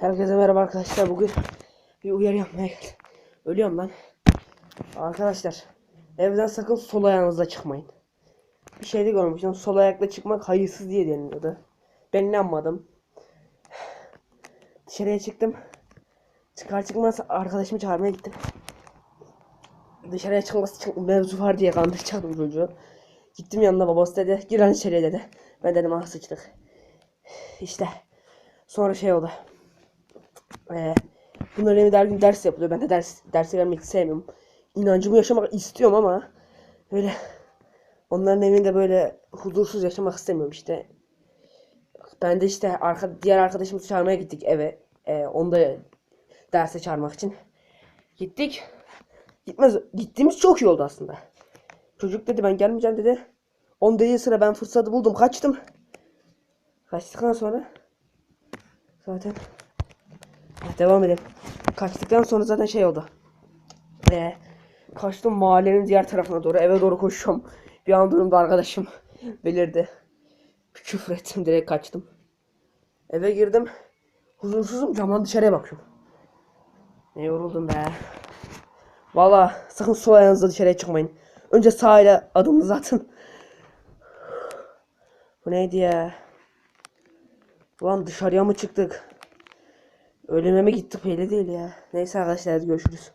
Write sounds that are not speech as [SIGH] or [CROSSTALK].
Herkese merhaba arkadaşlar. Bugün bir uyarı yapmaya geldim. Ölüyorum lan. Arkadaşlar evden sakın sol ayağınızla çıkmayın. Bir şeyde görmüştüm. Sol ayakla çıkmak hayırsız diye deniliyordu. Ben inanmadım. Dışarıya çıktım. Çıkar çıkmaz arkadaşımı çağırmaya gittim. Dışarıya çıkması için mevzu var diye kandıracaktım çocuğu. Gittim yanına babası dedi. Gir lan içeriye dedi. Ben dedim ah sıçtık. İşte. Sonra şey oldu. Ee, bunların evinde her gün ders yapılıyor. Ben de ders dersi vermek sevmiyorum. İnancımı yaşamak istiyorum ama böyle onların evinde böyle huzursuz yaşamak istemiyorum işte. Ben de işte arka, diğer arkadaşımızı çağırmaya gittik eve. Ee, onu da derse çağırmak için. Gittik. Gitmez. Gittiğimiz çok iyi oldu aslında. Çocuk dedi ben gelmeyeceğim dedi. On değil sıra ben fırsatı buldum. Kaçtım. Kaçtıktan sonra zaten devam edelim. Kaçtıktan sonra zaten şey oldu. Ee, kaçtım mahallenin diğer tarafına doğru eve doğru koşuyorum. Bir an durumda arkadaşım [LAUGHS] belirdi. Küfür ettim direkt kaçtım. Eve girdim. Huzursuzum camdan dışarıya bakıyorum. Ne yoruldum be. Valla sakın sol ayağınızla dışarıya çıkmayın. Önce sağ ile adımınızı atın. Bu neydi ya? Ulan dışarıya mı çıktık? Ölüme mi gittik belli değil ya. Neyse arkadaşlar görüşürüz.